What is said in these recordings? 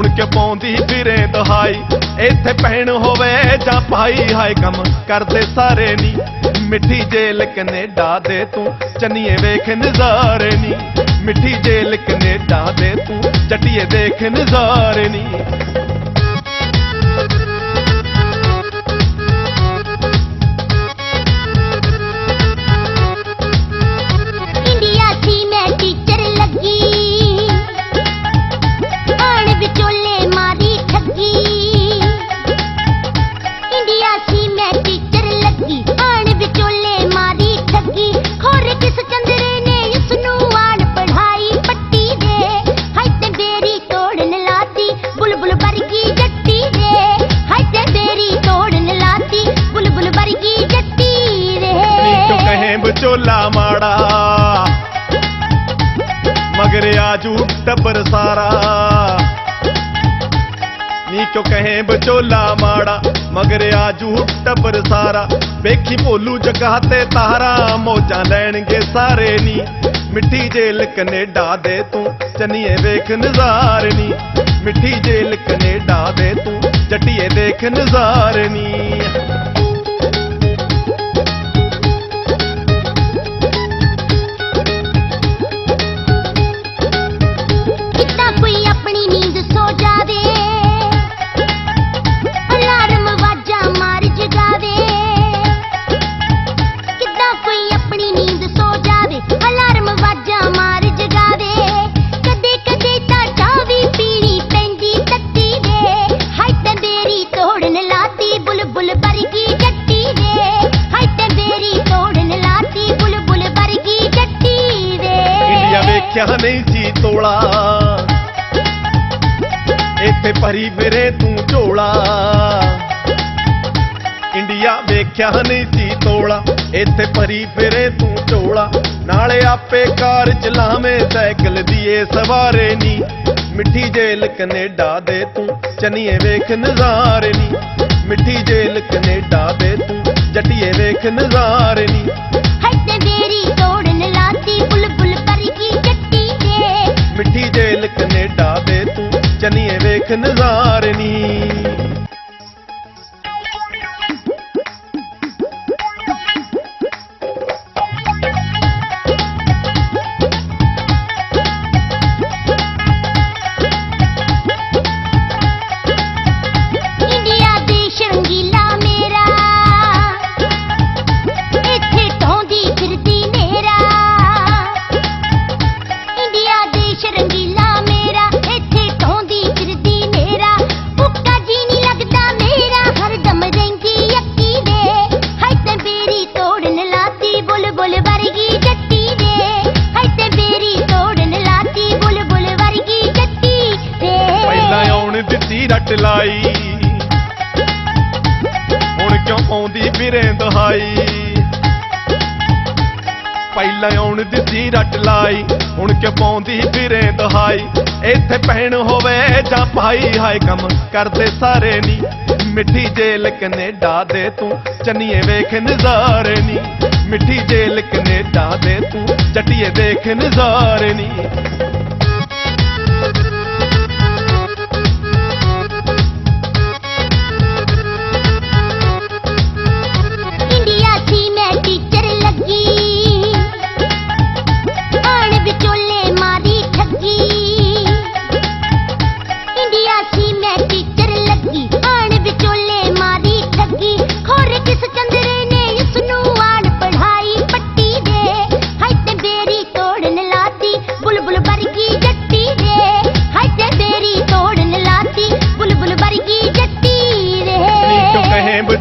ਹੁਣ ਕਿ ਪਾਉਂਦੀ ਫਿਰੇ ਦਹਾਈ? ਇੱਥੇ ਭੈਣ ਹੋਵੇ ਜਾਂ ਭਾਈ, ਹਾਏ ਕੰਮ ਕਰਦੇ ਸਾਰੇ ਨੀ। ਮਿੱਠੀ ਜੇਲ ਕਨੇਡਾ ਦੇ ਤੂੰ, ਚੰਨੀਏ ਵੇਖ ਨਜ਼ਾਰੇ ਨੀ। ਮਿੱਠੀ ਜੇਲ ਕਨੇਡਾ ਦੇ ਤੂੰ, ਜੱਟੀਏ ਦੇਖ ਨਜ਼ਾਰੇ ਨੀ। ਆਜੂ ਟੱਬਰ ਸਾਰਾ। ਨੀ ਕਿਉਂ ਕਹੇ ਵਿਚੋਲਾ ਮਾੜਾ, ਮਗਰ ਆਜੂ ਟੱਬਰ ਸਾਰਾ। ਵੇਖੀ ਭੋਲੂ ਜਗ੍ਹਾ ਤੇ ਤਾਰਾ, ਮੋਜਾਂ ਲੈਣਗੇ ਸਾਰੇ ਨੀ। ਮਿੱਠੀ ਜੇਲ ਕਨੇਡਾ ਦੇ ਤੂੰ, ਚੰਨੀਏ ਵੇਖ ਨਜ਼ਾਰਨੀ ਮਿੱਠੀ ਜੇਲ ਕਨੇਡਾ ਦੇ ਤੂੰ, ਜੱਟੀਏ ਦੇਖ ਨਜ਼ਾਰਨੀ ਇੱਥੇ ਭਰੀ ਫਿਰੇ ਤੂੰ ਝੋਲਾ। ਇੰਡੀਆ ਵੇਖਿਆ ਨਹੀਂ ਸੀ ਤੋਲਾ, ਇੱਥੇ ਭਰੀ ਫਿਰੇ ਤੂੰ ਝੋਲਾ। ਨਾਲੇ ਆਪੇ ਕਾਰ ਚਲਾਵੇਂ, ਸਾਈਕਲ ਦੀਏ ਸਵਾਰੇ ਨੀ। ਮਿੱਠੀ ਜੇਲ ਕਨੇਡਾ ਦੇ ਤੂੰ, ਚੰਨੀਏ ਵੇਖ ਨਜ਼ਾਰੇ ਨੀ। ਮਿੱਠੀ ਜੇਲ ਕਨੇਡਾ ਦੇ ਤੂੰ, ਜੱਟੀਏ ਵੇਖ ਨਜ਼ਾਰੇ ਚੰਨੀਏ ਵੇਖ ਆਉਂਦੀ ਫਿਰੇ ਪਹਿਲਾਂ ਆਉਣ ਦਿੱਤੀ, ਰੱਟ ਲਾਈ, ਹੁਣ ਕਿਉਂ ਪਾਉਂਦੀ ਫਿਰੇ ਦਹਾਈ। ਇੱਥੇ ਭੈਣ ਹੋਵੇ ਜਾਂ ਭਾਈ, ਹਾਏ ਕੰਮ ਕਰਦੇ ਸਾਰੇ ਨੀ। ਮਿੱਠੀ ਜੇਲ ਕਨੇਡਾ ਦੇ ਤੂੰ, ਚੰਨੀਏ ਵੇਖ ਨਜ਼ਾਰੇ ਨੀ। ਮਿੱਠੀ ਜੇਲ ਕਨੇਡਾ ਦੇ ਤੂੰ, ਜੱਟੀਏ ਦੇਖ ਨਜ਼ਾਰੇ ਨੀ।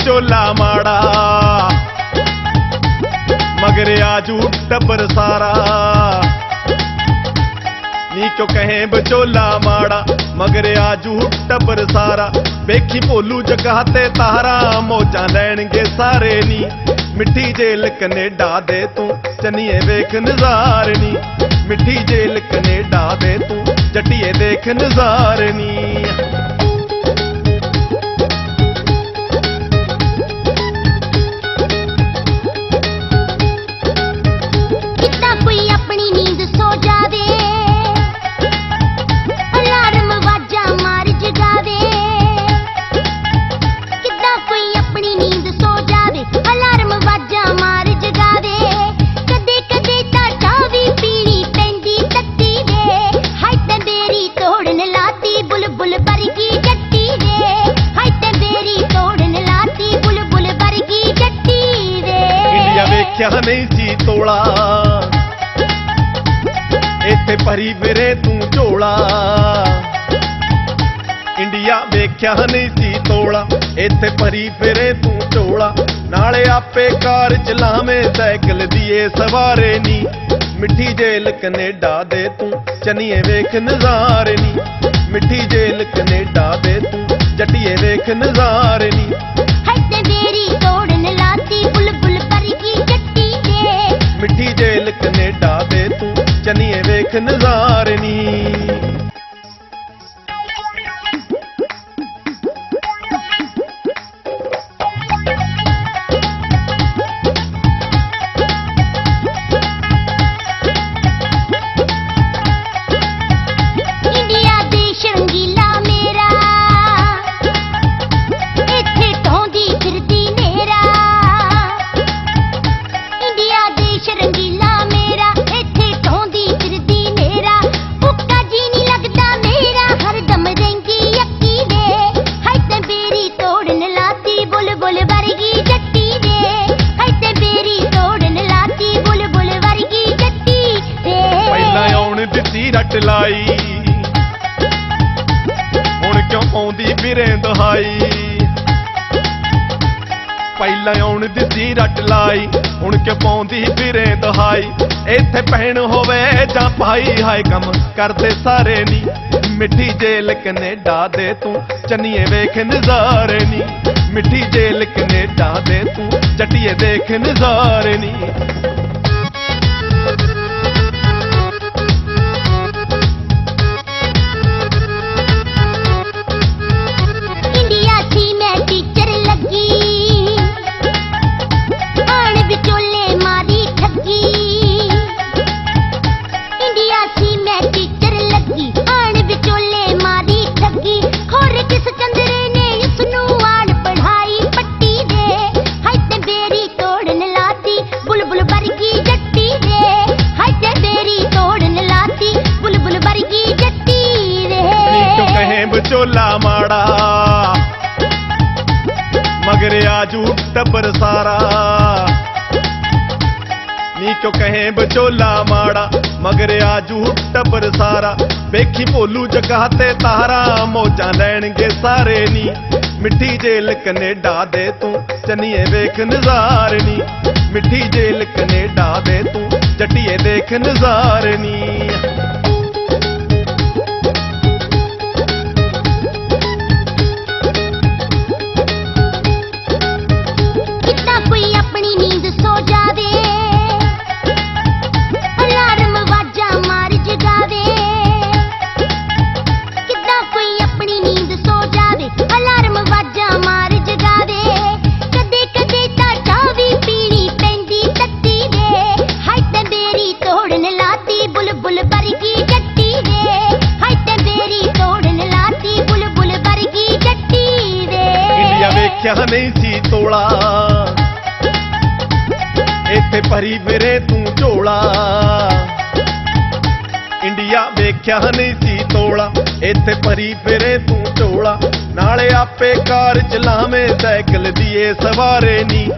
ਕਹੇ ਮਾੜਾ। ਮਗਰ ਆਜੂ ਟੱਬਰ ਸਾਰਾ ਨੀ ਕਿਉਂ ਕਹੇ ਬਚੋਲਾ ਮਾੜਾ, ਮਗਰ ਆਜੂ ਟੱਬਰ ਸਾਰਾ ਵੇਖੀ ਭੋਲੂ ਜਗ੍ਹਾ ਤੇ ਤਾਰਾ, ਮੋਜਾਂ ਲੈਣਗੇ ਸਾਰੇ ਨੀ। ਮਿੱਠੀ ਜੇਲ ਕਨੇਡਾ ਦੇ ਤੂੰ, ਚੰਨੀਏ ਵੇਖ ਨਜ਼ਾਰੇ ਨੀ। ਮਿੱਠੀ ਜੇਲ ਕਨੇਡਾ ਦੇ ਤੂੰ, ਜੱਟੀਏ ਦੇਖ ਨਜ਼ਾਰੇ ਨੀ। ਸੀ ਇੱਥੇ ਭਰੀ ਫਿਰੇ ਤੂੰ ਝੋਲਾ। ਇੰਡੀਆ ਵੇਖਿਆ ਨਹੀਂ ਸੀ ਤੋਲਾ। ਇੱਥੇ ਭਰੀ ਫਿਰੇ ਤੂੰ ਝੋਲਾ। ਨਾਲੇ ਆਪੇ ਕਾਰ ਚਲਾਵੇਂ, ਸਾਈਕਲ ਦੀਏ ਸਵਾਰੇ ਨੀ। ਮਿੱਠੀ ਜੇਲ ਕੈਨੇਡਾ ਦੇ ਤੂੰ, ਚਨੀਏ ਵੇਖ ਨਜ਼ਾਰੇ ਨੀ। ਮਿੱਠੀ ਜੇਲ ਕੈਨੇਡਾ ਦੇ ਤੂੰ, ਜੱਟੀਏ ਵੇਖ ਨਜ਼ਾਰੇ ਨੀ। ਚਨੀਏ ਪਹਿਲਾਂ ਦਿੱਤੀ ਰੱਟ ਲਾਈ, ਹੁਣ ਕਿਉਂ ਪਾਉਂਦੀ ਫਿਰੇ ਦਹਾਈ? ਇੱਥੇ ਭੈਣ ਹੋਵੇ ਜਾਂ ਭਾਈ, ਹਾਏ ਕੰਮ ਕਰਦੇ ਸਾਰੇ ਨੀ। ਮਿੱਠੀ ਜੇਲ ਕੈਨੇਡਾ ਦੇ ਤੂੰ, ਚੰਨੀਏ ਵੇਖ ਨਜ਼ਾਰੇ ਨੀ। ਮਿੱਠੀ ਜੇਲ ਕੈਨੇਡਾ ਦੇ ਤੂੰ, ਜੱਟੀਏ ਦੇਖ ਨਜ਼ਾਰੇ ਨੀ। ਮਗਰ ਆਜੂ ਟੱਬਰ ਸਾਰਾ ਨੀ ਕਿਉਂ ਕਹੇ ਵਿਚੋਲਾ ਮਾੜਾ, ਮਗਰ ਆਜੂ ਟੱਬਰ ਸਾਰਾ ਵੇਖੀ ਭੋਲੂ ਜਗ੍ਹਾ ਤੇ ਤਾਰਾ, ਮੋਜਾਂ ਲੈਣਗੇ ਸਾਰੇ ਨੀ। ਮਿੱਠੀ ਜੇਲ ਕੈਨੇਡਾ ਦੇ ਤੂੰ, ਚੰਨੀਏ ਵੇਖ ਨਜ਼ਾਰਨੀ ਮਿੱਠੀ ਜੇਲ ਕੈਨੇਡਾ ਦੇ ਤੂੰ, ਜੱਟੀਏ ਦੇਖ ਨਜ਼ਾਰਨੀ ਇੰਡੀਆ ਨਹੀਂ ਸੀ ਤੋਲਾ। ਇੱਥੇ ਭਰੀ ਫਿਰੇ ਤੂੰ ਝੋਲਾ। ਇੰਡੀਆ ਵੇਖਿਆ ਨਹੀਂ ਸੀ ਤੋਲਾ। ਇੱਥੇ ਭਰੀ ਫਿਰੇ ਤੂੰ ਝੋਲਾ। ਨਾਲੇ ਆਪੇ ਕਾਰ ਚਲਾਵੇਂ, ਸਾਈਕਲ ਦੀਏ ਸਵਾਰੇ ਨੀ।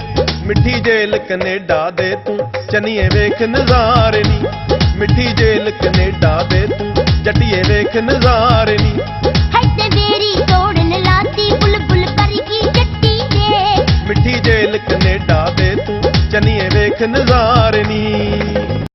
ਮਿੱਠੀ ਜੇਲ ਕੈਨੇਡਾ ਦੇ ਤੂੰ, ਚਨੀਏ ਵੇਖ ਨਜ਼ਾਰੇ ਨੀ। ਮਿੱਠੀ ਜੇਲ ਕੈਨੇਡਾ ਦੇ ਤੂੰ, ਜੱਟੀਏ ਵੇਖ ਨਜ਼ਾਰੇ ਨੀ। ਜੇਲ ਕੈਨੇਡਾ ਦੇ ਤੂੰ ਚਨੀਏ ਵੇਖ ਨਜ਼ਾਰੇ ਨੀ